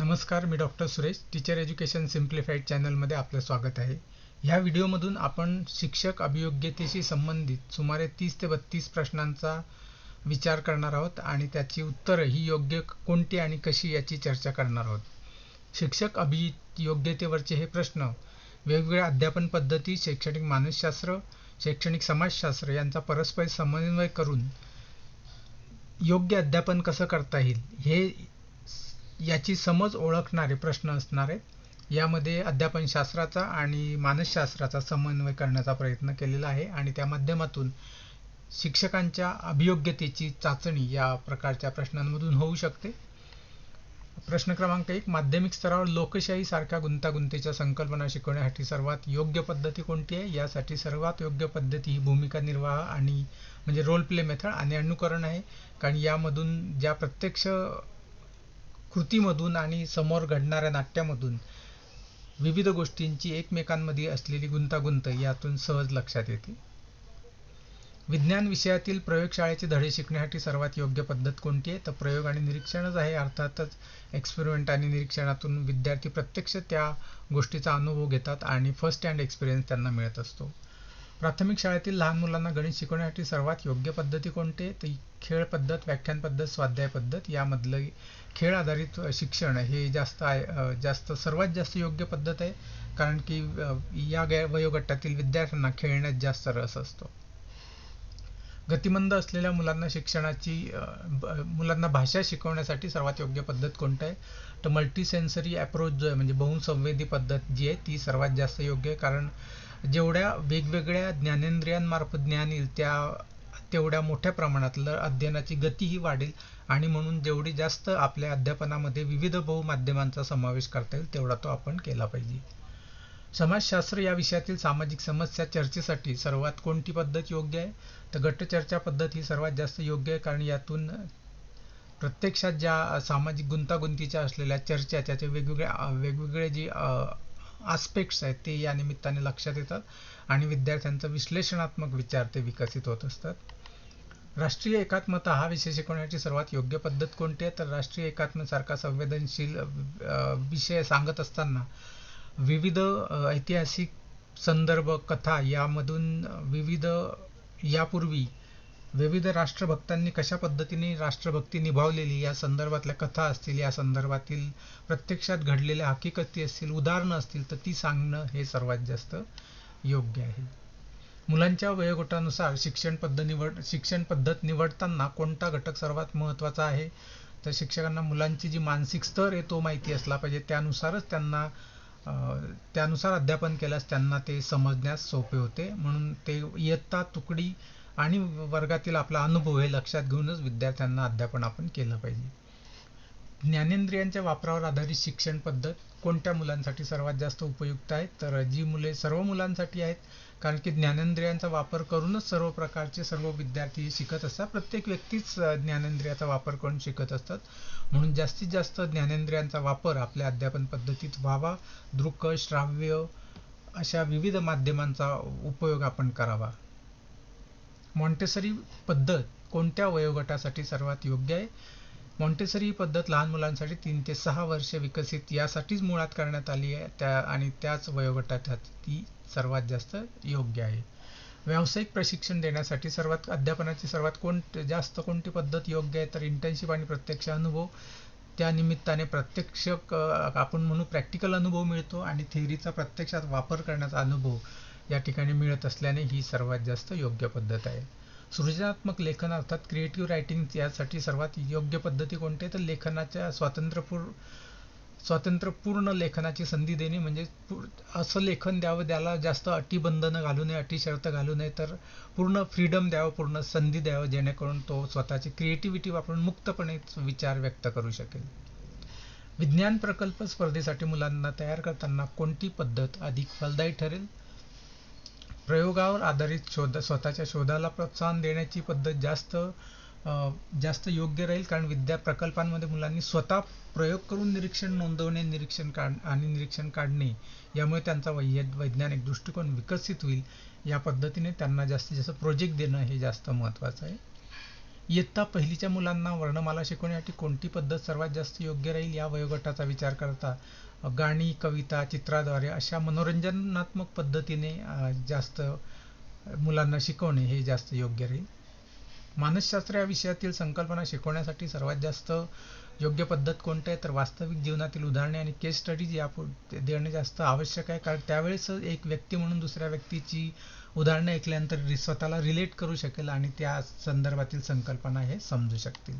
नमस्कार मी doctor Suresh Teacher Education Simplified चॅनलमध्ये आपलं स्वागत आहे. ह्या व्हिडिओमधून आपण शिक्षक अभियोग्यतेशी संबंधित सुमारे तीस ते बत्तीस प्रश्नांचा विचार करणार आहोत आणि त्याची उत्तरं ही योग्य कोणती आणि कशी याची चर्चा करणार आहोत. शिक्षक अभियोग्यतेवरचे हे प्रश्न वेगवेगळ्या अध्यापन पद्धती शैक्षणिक मानसशास्त्र शैक्षणिक समाजशास्त्र यांचा परस्पर समन्वय करून योग्य अध्यापन कसं करता येईल हे याची समज ओळखणारे प्रश्न असणार आहेत यामध्ये अध्यापनशास्त्राचा आणि मानसशास्त्राचा समन्वय करण्याचा प्रयत्न केलेला आहे आणि त्या माध्यमातून शिक्षकांच्या अभियोग्यतेची चाचणी या प्रकारच्या प्रश्नांमधून होऊ शकते. प्रश्न क्रमांक एक माध्यमिक स्तरावर लोकशाही सारख्या गुंतागुंतीच्या संकल्पना शिकवण्यासाठी सर्वात योग्य पद्धती कोणती आहे? यासाठी सर्वात योग्य पद्धती ही भूमिका निर्वाह आणि म्हणजे रोल प्ले मेथड आणि अनुकरण आहे. कारण यामधून ज्या प्रत्यक्ष कृतीमधून आणि समोर घडणाऱ्या नाट्यामधून विविध गोष्टींची एकमेकांमध्ये असलेली गुंतागुंत यातून सहज लक्षात येते. विज्ञान विषयातील प्रयोगशाळेचे धडे शिकण्यासाठी सर्वात योग्य पद्धत कोणती आहे? तर प्रयोग आणि निरीक्षणच आहे. अर्थातच एक्सपेरिमेंट आणि निरीक्षणातून विद्यार्थी प्रत्यक्ष त्या गोष्टीचा अनुभव घेतात आणि फर्स्ट हँड एक्सपिरियन्स त्यांना मिळत असतो. प्राथमिक शाळेतील लहान मुलांना गणित शिकवण्यासाठी सर्वात योग्य पद्धती कोणते? तर खेळ पद्धत व्याख्यान पद्धत स्वाध्याय पद्धत यामधलं खेळ आधारित शिक्षण हे जास्त आहे जास्त सर्वात जास्त योग्य पद्धत आहे. कारण की या वयोगटातील विद्यार्थ्यांना खेळण्यात जास्त रस असतो. गतिमंद असलेल्या मुलांना शिक्षणाची मुलांना भाषा शिकवण्यासाठी सर्वात योग्य पद्धत कोणतं आहे? तर मल्टीसेन्सरी अप्रोच जो आहे म्हणजे बहुसंवेदी पद्धत जी आहे ती सर्वात जास्त योग्य आहे. कारण जेवढ्या वेगवेगळ्या ज्ञानेंद्रियांमार्फत ज्ञान येईल त्या तेवढ्या मोठ्या प्रमाणातलं अध्ययनाची गतीही वाढेल आणि म्हणून जेवढी जास्त आपल्या अध्यापनामध्ये विविध बहुमाध्यमांचा समावेश करता येईल तेवढा तो आपण केला पाहिजे. समाजशास्त्र या विषयातील सामाजिक समस्या चर्चेसाठी सर्वात कोणती पद्धत योग्य आहे? तर गटचर्चा पद्धत ही सर्वात जास्त योग्य आहे कारण यातून प्रत्यक्षात ज्या सामाजिक गुंतागुंतीच्या असलेल्या चर्चा त्याचे वेगवेगळ्या वेगवेगळे जे आस्पेक्ट्स आहेत ते या निमित्ताने लक्षात येतात आणि विद्यार्थ्यांचा विश्लेषणात्मक विचार ते विकसित होत असतात. राष्ट्रीय एकात्मता हा विषय शिकवण्याची सर्वात योग्य पद्धत कोणती आहे? तर राष्ट्रीय एकात्मसारखा संवेदनशील विषय सांगत असताना विविध ऐतिहासिक संदर्भ कथा यामधून विविध यापूर्वी विविध राष्ट्रभक्तांनी कशा पद्धतीने राष्ट्रभक्ती निभावलेली या संदर्भातल्या कथा असतील या संदर्भातील प्रत्यक्षात घडलेल्या हकीकती असतील उदाहरणं असतील तर ती सांगणं हे सर्वात जास्त योग्य आहे. मुलांच्या वयोगटानुसार शिक्षण पद्धत निवड शिक्षण पद्धत निवडताना कोणता घटक सर्वात महत्त्वाचा आहे? तर शिक्षकांना मुलांची जी मानसिक स्तर आहे तो माहिती असला पाहिजे. त्यानुसारच त्यांना त्यानुसार अध्यापन केल्यास त्यांना ते समजण्यास सोपे होते. म्हणून ते इयत्ता तुकडी आणि वर्गातील आपला अनुभव हे लक्षात घेऊनच विद्यार्थ्यांना अध्यापन आपण केलं पाहिजे. ज्ञानेंद्रियांच्या वापरावर आधारित शिक्षण पद्धत कोणत्या मुलांसाठी सर्वात जास्त उपयुक्त आहे? तर जी मुले सर्व मुलांसाठी आहेत कारण की ज्ञानेंद्रियांचा वापर करूनच सर्व प्रकारचे सर्व विद्यार्थी शिकत असतात. प्रत्येक व्यक्तीच ज्ञानेंद्रियाचा वापर करून शिकत असतात. म्हणून जास्तीत जास्त ज्ञानेंद्रियांचा वापर आपल्या अध्यापन पद्धतीत व्हावा. दृक श्राव्य अशा विविध माध्यमांचा उपयोग आपण करावा. मॉन्टेसरी पद्धत कोणत्या वयोगटासाठी सर्वात योग्य आहे? मॉन्टेसरी पद्धत लहान मुलांसाठी तीन ते सहा वर्षे विकसित यासाठीच मुळात करण्यात आली आहे. त्या आणि त्याच वयोगटात ती सर्वात जास्त योग्य आहे. व्यावसायिक प्रशिक्षण देण्यासाठी सर्वात अध्यापनाची सर्वात कोण जास्त कोणती पद्धत योग्य आहे? तर इंटर्नशिप आणि प्रत्यक्ष अनुभव. त्या निमित्ताने प्रत्यक्ष आपण म्हणू प्रॅक्टिकल अनुभव मिळतो आणि थेअरीचा प्रत्यक्षात वापर करण्याचा अनुभव. या ठिकाणी मिळत असल्याने ही सर्वात जास्त योग्य पद्धत आहे. सृजनात्मक लेखन अर्थात क्रिएटिव्ह रायटिंग यासाठी सर्वात योग्य पद्धती कोणते? तर लेखनाच्या स्वातंत्र्यपूर स्वातंत्र्यपूर्ण लेखनाची संधी देणे म्हणजे असं लेखन द्यावं त्याला जास्त अटीबंधनं घालू नये अटी शर्त घालू नये तर पूर्ण फ्रीडम द्यावं पूर्ण संधी द्यावं जेणेकरून तो स्वतःची क्रिएटिव्हिटी वापरून मुक्तपणे विचार व्यक्त करू शकेल. विज्ञान प्रकल्प स्पर्धेसाठी मुलांना तयार करताना कोणती पद्धत अधिक फलदायी ठरेल? प्रयोगावर आधारित शोध स्वतःच्या शोधाला प्रोत्साहन देण्याची पद्धत जास्त जास्त योग्य राहील कारण विद्या प्रकल्पांमध्ये मुलांनी स्वतः प्रयोग करून निरीक्षण नोंदवणे निरीक्षण काढ आणि निरीक्षण काढणे यामुळे त्यांचा वैय वैज्ञानिक दृष्टिकोन विकसित होईल या पद्धतीने त्यांना जास्तीत जास्त प्रोजेक्ट देणं हे जास्त महत्त्वाचं आहे. इयत्ता पहिलीच्या मुलांना वर्णमाला शिकवण्यासाठी कोणती पद्धत सर्वात जास्त योग्य राहील या वयोगटाचा विचार करता? गाणी कविता चित्राद्वारे अशा मनोरंजनात्मक पद्धतीने जास्त मुलांना शिकवणे हे जास्त योग्य राहील? मानसशास्त्र या विषयातील संकल्पना शिकवण्यासाठी सर्वात जास्त योग्य पद्धत कोणती? आहे तर वास्तविक जीवनातील उदाहरणे आणि केस स्टडीज या देणे जास्त आवश्यक आहे. कारण त्यावेळेस एक व्यक्ती म्हणून दुसऱ्या व्यक्तीची उदाहरणं ऐकल्यानंतर स्वतःला रिलेट करू शकेल आणि त्या संदर्भातील संकल्पना हे समजू शकतील.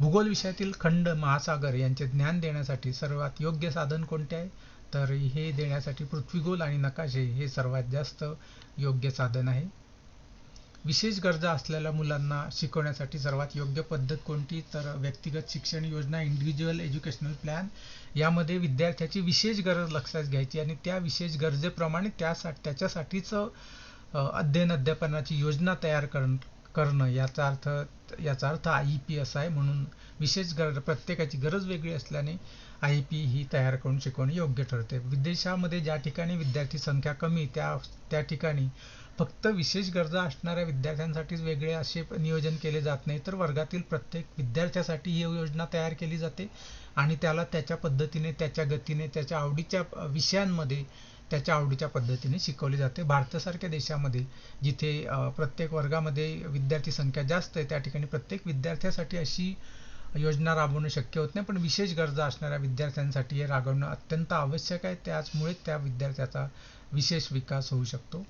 भूगोल विषयातील खंड महासागर यांचे ज्ञान देण्यासाठी सर्वात योग्य साधन कोणते आहे? तर हे देण्यासाठी पृथ्वीगोल आणि नकाशे हे सर्वात जास्त योग्य साधन आहे. विशेष गरजा असलेल्या मुलांना शिकवण्यासाठी सर्वात योग्य पद्धत कोणती? तर व्यक्तिगत शिक्षण योजना इंडिव्हिज्युअल एज्युकेशनल प्लॅन यामध्ये विद्यार्थ्याची विशेष गरज लक्षात घ्यायची आणि त्या विशेष गरजेप्रमाणे त्यासाठी त्याच्यासाठीच अध्ययन अध्यापनाची योजना तयार करणं याचा अर्थ याचा अर्थ आय पी असा आहे म्हणून विशेष गरज प्रत्येकाची गरज वेगळी असल्याने आय पी ही तयार करून शिकवणे योग्य ठरते. विदेशामध्ये ज्या ठिकाणी विद्यार्थी संख्या कमी त्या त्या ठिकाणी फक्त विशेष गरजा असणाऱ्या विद्यार्थ्यांसाठीच वेगळे असे नियोजन केले जात नाही तर वर्गातील प्रत्येक विद्यार्थ्यासाठी ही योजना तयार केली जाते आणि त्याला त्याच्या पद्धतीने त्याच्या गतीने त्याच्या आवडीच्या विषयांमध्ये त्याच्या आवडीच्या पद्धतीने शिकवले जाते. भारतासारख्या देशामध्ये जिथे प्रत्येक वर्गामध्ये विद्यार्थी संख्या जास्त आहे त्या ठिकाणी प्रत्येक विद्यार्थ्यासाठी अशी योजना राबवणं शक्य होत नाही. पण विशेष गरजा असणाऱ्या विद्यार्थ्यांसाठी हे राबवणं अत्यंत आवश्यक आहे. त्याचमुळे त्या विद्यार्थ्याचा विशेष विकास होऊ शकतो.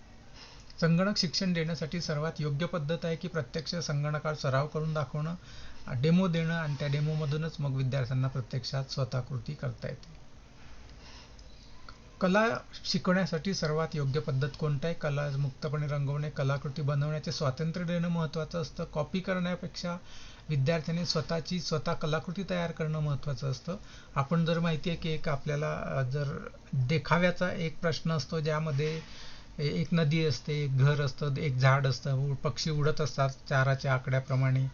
संगणक शिक्षण देण्यासाठी सर्वात योग्य पद्धत आहे की प्रत्यक्ष संगणकावर सराव करून दाखवणं डेमो देणं आणि त्या डेमोमधूनच मग विद्यार्थ्यांना प्रत्यक्षात स्वतः कृती करता येते. कला शिकवण्यासाठी सर्वात योग्य पद्धत कोणता आहे? कला मुक्तपणे रंगवणे कलाकृती बनवण्याचे स्वातंत्र्य देणं महत्त्वाचं असतं. कॉपी करण्यापेक्षा विद्यार्थ्यांनी स्वतःची स्वतः कलाकृती तयार करणं महत्त्वाचं असतं. आपण जर माहिती आहे की एक आपल्याला जर देखाव्याचा एक प्रश्न असतो ज्यामध्ये एक नदी असते एक घर असतं एक झाड असतं पक्षी उडत असतात चाराच्या आकड्याप्रमाणे.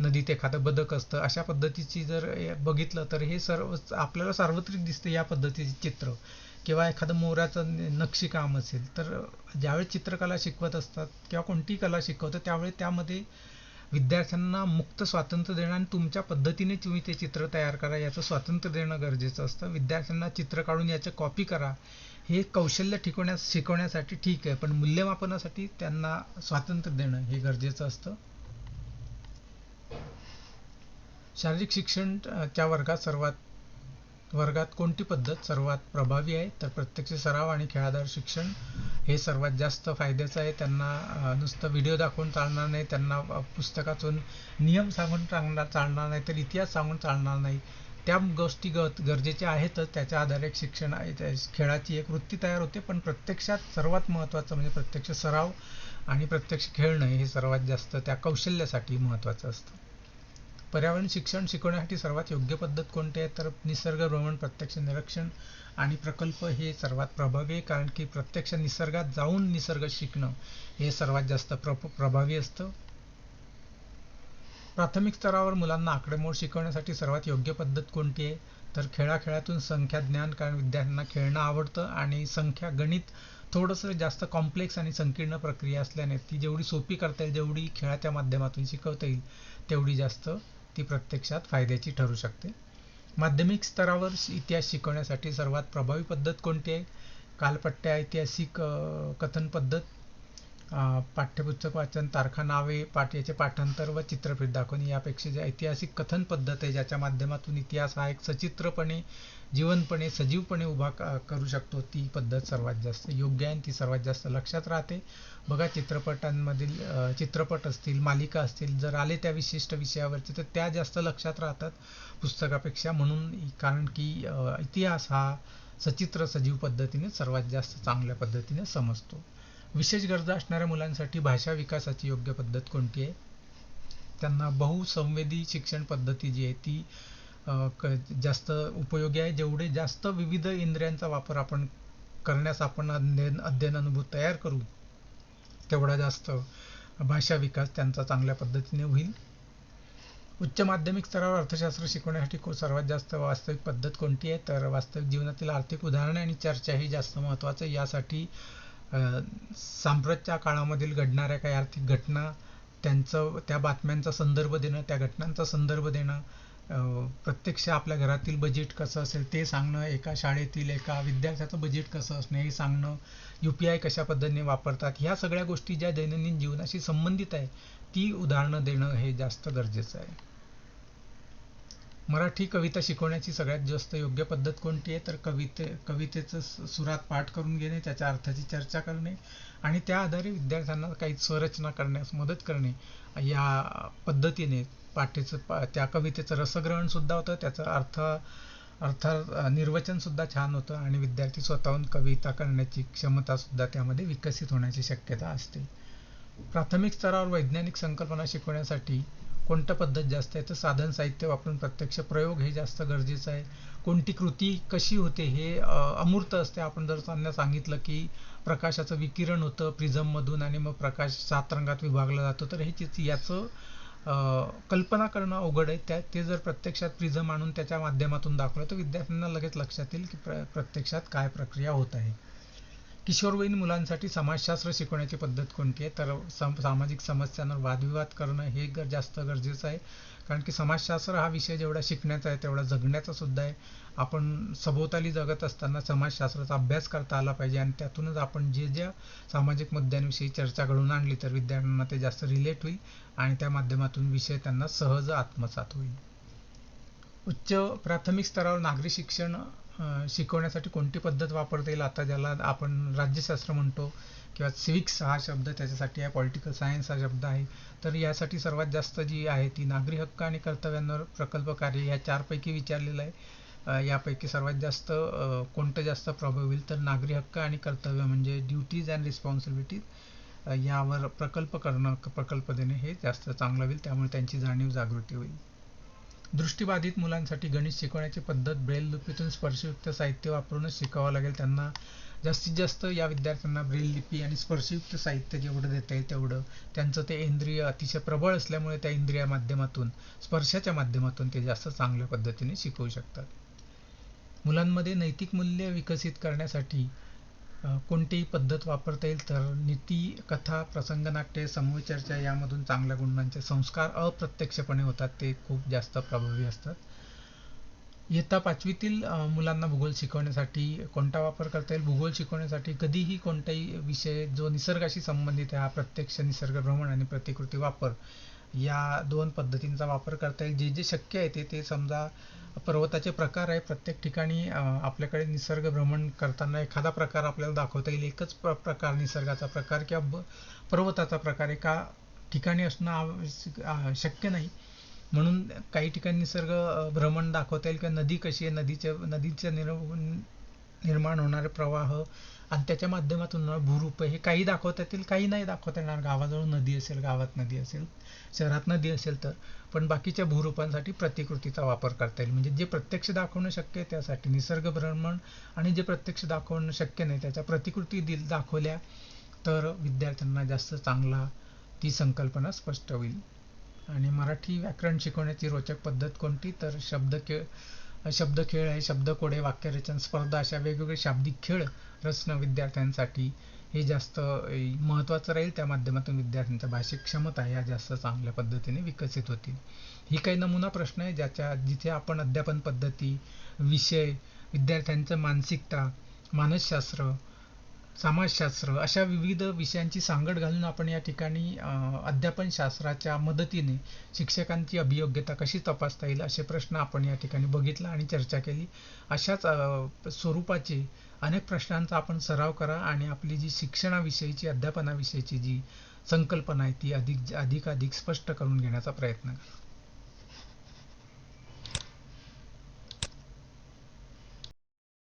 नदीत एखादं बदक असतं. अशा पद्धतीची जर बघितलं तर हे सर्व आपल्याला सार्वत्रिक दिसते या पद्धतीचे चित्र. किंवा एखादं मोराचं नक्षीकाम असेल तर ज्यावेळी चित्रकला शिकवत असतात किंवा कोणतीही कला शिकवतं त्यावेळी त्यामध्ये विद्यार्थ्यांना मुक्त स्वातंत्र्य देणं आणि तुमच्या पद्धतीने तुम्ही ते चित्र तयार करा याचं स्वातंत्र्य देणं गरजेचं असतं. विद्यार्थ्यांना चित्र काढून याचं कॉपी करा. हे कौशल्य टिकवण्यास शिकवण्यासाठी ठीक आहे पण मूल्यमापनासाठी त्यांना स्वातंत्र्य देणं हे गरजेचं असतं. शारीरिक शिक्षणच्या वर्गात सर्वात वर्गात कोणती पद्धत सर्वात प्रभावी आहे? तर प्रत्यक्ष सराव आणि खेळादार शिक्षण हे सर्वात जास्त फायद्याचं आहे. त्यांना नुसतं व्हिडिओ दाखवून चालणार नाही त्यांना पुस्तकातून नियम सांगून चालणार चालणार नाही तर इतिहास सांगून चालणार नाही. त्या गोष्टी ग गरजेच्या आहेतच त्याच्या आधारे एक शिक्षण खेळाची एक वृत्ती तयार होते. पण प्रत्यक्षात सर्वात महत्त्वाचं म्हणजे प्रत्यक्ष सराव आणि प्रत्यक्ष खेळणं हे सर्वात जास्त त्या कौशल्यासाठी महत्त्वाचं असतं. पर्यावरण शिक्षण शिकवण्यासाठी सर्वात योग्य पद्धत कोणती आहे? तर निसर्ग भ्रमण प्रत्यक्ष निरीक्षण आणि प्रकल्प हे सर्वात प्रभावी आहे. कारण की प्रत्यक्ष निसर्गात जाऊन निसर्ग शिकणं हे सर्वात जास्त प्र प्रभावी असतं. प्राथमिक स्तरावर मुलांना आकडेमोड शिकवण्यासाठी सर्वात योग्य पद्धत कोणती आहे? तर खेळाखेळातून संख्या ज्ञान कारण विद्यार्थ्यांना खेळणं आवडतं आणि संख्या गणित थोडंसं जास्त कॉम्प्लेक्स आणि संकीर्ण प्रक्रिया असल्याने ती जेवढी सोपी करता येईल जेवढी खेळाच्या माध्यमातून शिकवता येईल तेवढी जास्त ती प्रत्यक्षात फायद्याची ठरू शकते. माध्यमिक स्तरावर इतिहास शिकवण्यासाठी सर्वात प्रभावी पद्धत कोणती आहे? कालपट्ट्या ऐतिहासिक कथन पद्धत पाठ्यपुस्तक वाचन तारखा नावे पाठ याचे पाठांतर व चित्रफित दाखवणे यापेक्षा जे ऐतिहासिक कथन पद्धत आहे ज्याच्या माध्यमातून इतिहास हा एक सचित्रपणे जीवनपणे सजीवपणे उभा करू शकतो ती पद्धत सर्वात जास्त योग्य आहे ती सर्वात जास्त लक्षात राहते. बघा चित्रपटांमधील चित्रपट असतील मालिका असतील जर आले त्या विशिष्ट विषयावरचे तर त्या जास्त लक्षात राहतात पुस्तकापेक्षा. म्हणून कारण की इतिहास हा सचित्र सजीव पद्धतीने सर्वात जास्त चांगल्या पद्धतीने समजतो. विशेष गरजा असणाऱ्या मुलांसाठी भाषा विकासाची योग्य पद्धत कोणती आहे? त्यांना बहुसंवेदी शिक्षण पद्धती जी आहे ती जास्त उपयोगी आहे. जेवढे जास्त विविध इंद्रियांचा वापर आपण करण्यास आपण अध्ययन अध्ययन अनुभव तयार करू तेवढा जास्त भाषा विकास त्यांचा चांगल्या पद्धतीने होईल. उच्च माध्यमिक स्तरावर अर्थशास्त्र शिकवण्यासाठी सर्वात जास्त वास्तविक पद्धत कोणती आहे? तर वास्तविक जीवनातील आर्थिक उदाहरणे आणि चर्चा ही जास्त महत्त्वाचं यासाठी सांप्रतच्या काळामधील घडणाऱ्या काही आर्थिक घटना त्यांचं त्या बातम्यांचा संदर्भ देणं त्या घटनांचा संदर्भ देणं प्रत्यक्ष आपल्या घरातील बजेट कसं असेल ते सांगणं एका शाळेतील एका विद्यार्थ्याचं बजेट कसं असणं हे सांगणं यू पी आय कशा पद्धतीने वापरतात ह्या सगळ्या गोष्टी ज्या दैनंदिन जीवनाशी संबंधित आहे ती उदाहरणं देणं हे जास्त गरजेचं आहे. मराठी कविता शिकवण्याची सगळ्यात जास्त योग्य पद्धत कोणती आहे? तर कविते कवितेचं सुरात पाठ करून घेणे त्याच्या अर्थाची चर्चा करणे आणि त्या आधारे विद्यार्थ्यांना काही संरचना करण्यास मदत करणे या पद्धतीने पाठ्याचं त्या कवितेचं रसग्रहण सुद्धा होतं त्याचा अर्थ अर्थात निर्वचन सुद्धा छान होतं आणि विद्यार्थी स्वतःहून कविता करण्याची क्षमता सुद्धा त्यामध्ये विकसित होण्याची शक्यता असते. प्राथमिक स्तरावर वैज्ञानिक संकल्पना शिकवण्यासाठी कोणतं पद्धत जास्त आहे तर साधन साहित्य वापरून प्रत्यक्ष प्रयोग हे जास्त गरजेचं आहे. कोणती कृती कशी होते हे अमूर्त असते. आपण जर त्यांना सांगितलं की प्रकाशाचं विकिरण होतं प्रिझममधून आणि मग प्रकाश सात रंगात विभागला जातो तर हे याचं कल्पना करणं अवघड आहे. त्या ते जर प्रत्यक्षात प्रिझम आणून त्याच्या माध्यमातून दाखवलं तर विद्यार्थ्यांना लगेच लक्षात येईल की प्र प्रत्यक्षात काय प्रक्रिया होत आहे. किशोरवयीन मुलांसाठी समाजशास्त्र शिकवण्याची पद्धत कोणती आहे? तर सामाजिक समस्यांवर वादविवाद करणं हे जास्त गरजेचं आहे. कारण की समाजशास्त्र हा विषय जेवढा शिकण्याचा आहे तेवढा जगण्याचा सुद्धा आहे. आपण सभोवताली जगत असताना समाजशास्त्राचा अभ्यास करता आला पाहिजे आणि त्यातूनच आपण जे ज्या सामाजिक मुद्द्यांविषयी चर्चा घडवून आणली तर विद्यार्थ्यांना ते जास्त रिलेट होईल आणि त्या माध्यमातून विषय त्यांना सहज आत्मसात होईल. उच्च प्राथमिक स्तरावर नागरी शिक्षण शिकवण्यासाठी कोणती पद्धत वापरता येईल? आता ज्याला आपण राज्यशास्त्र म्हणतो किंवा सिविक्स हा शब्द त्याच्यासाठी आहे. पॉलिटिकल सायन्स हा शब्द आहे. तर यासाठी सर्वात जास्त जी आहे ती नागरी हक्क आणि कर्तव्यांवर प्रकल्प कार्य या चारपैकी विचारलेलं आहे. यापैकी सर्वात जास्त कोणतं जास्त प्रभाव होईल? तर नागरी हक्क आणि कर्तव्य म्हणजे ड्युटीज अँड रिस्पॉन्सिबिलिटीज यावर प्रकल्प करणं प्रकल्प देणे हे जास्त चांगलं होईल. त्यामुळे त्यांची जाणीव जागृती होईल. दृष्टीबाधित मुलांसाठी गणित शिकवण्याची पद्धत ब्रेल लिपीतून स्पर्शयुक्त साहित्य वापरूनच शिकावं लागेल. त्यांना जास्तीत जास्त या विद्यार्थ्यांना ब्रेल लिपी आणि स्पर्शयुक्त साहित्य जेवढं देता येईल तेवढं. त्यांचं ते इंद्रिय अतिशय प्रबळ असल्यामुळे त्या इंद्रिया माध्यमातून स्पर्शाच्या माध्यमातून ते जास्त चांगल्या पद्धतीने शिकवू शकतात. मुलांमध्ये नैतिक मूल्य विकसित करण्यासाठी कोणतीही पद्धत वापरता येईल तर नीती कथा प्रसंगनाट्य समूह चर्चा यामधून चांगल्या गुणांचे संस्कार अप्रत्यक्षपणे होतात ते खूप जास्त प्रभावी असतात. इयत्ता पाचवीतील मुलांना भूगोल शिकवण्यासाठी कोणता वापर करता येईल? भूगोल शिकवण्यासाठी कधीही कोणताही विषय जो निसर्गाशी संबंधित आहे हा प्रत्यक्ष निसर्ग भ्रमण आणि प्रतिकृती वापर या दोन पद्धतींचा वापर करता येईल. जे जे शक्य आहे ते ते समजा पर्वताचे प्रकार आहे. प्रत्येक ठिकाणी आपल्याकडे निसर्ग भ्रमण करताना एखादा प्रकार आपल्याला दाखवता येईल. एकच प्र प्रकार निसर्गाचा प्रकार किंवा पर्वताचा प्रकार एका ठिकाणी असणं शक्य नाही. म्हणून काही ठिकाणी निसर्ग भ्रमण दाखवता येईल किंवा नदी कशी आहे नदीच्या नदीच्या निर्माण होणारे प्रवाह आणि त्याच्या माध्यमातून भूरूप हे काही दाखवता येतील काही नाही दाखवता येणार. गावाजवळ नदी असेल गावात नदी असेल शहरात नदी असेल तर. पण बाकीच्या भूरूपांसाठी प्रतिकृतीचा वापर करता येईल. म्हणजे जे प्रत्यक्ष दाखवणं शक्य आहे त्यासाठी निसर्ग भ्रमण आणि जे प्रत्यक्ष दाखवणं शक्य नाही त्याच्या प्रतिकृती दिल दाखवल्या तर विद्यार्थ्यांना जास्त चांगला ती संकल्पना स्पष्ट होईल. आणि मराठी व्याकरण शिकवण्याची रोचक पद्धत कोणती? तर शब्द के शब्दखेळ आहे शब्दकोडे वाक्यरचन स्पर्धा अशा वेगवेगळे शाब्दिक खेळ रचणं विद्यार्थ्यांसाठी हे जास्त महत्त्वाचं राहील. त्या माध्यमातून विद्यार्थ्यांच्या भाषिक क्षमता ह्या जास्त चांगल्या पद्धतीने विकसित होतील. ही काही नमुना प्रश्न आहे ज्याच्या जिथे आपण अध्यापन पद्धती विषय विद्यार्थ्यांचं मानसिकता मानसशास्त्र समाजशास्त्र अशा विविध विषयांची सांगड घालून आपण या ठिकाणी अध्यापन शास्त्राच्या मदतीने शिक्षकांची अभियोग्यता कशी तपासता येईल असे प्रश्न आपण या ठिकाणी बघितला आणि चर्चा केली. अशाच स्वरूपाचे अनेक प्रश्नांचा आपण सराव करा आणि आपली जी शिक्षणाविषयीची अध्यापनाविषयीची जी संकल्पना आहे ती अधिक अधिकाधिक स्पष्ट करून घेण्याचा प्रयत्न करा.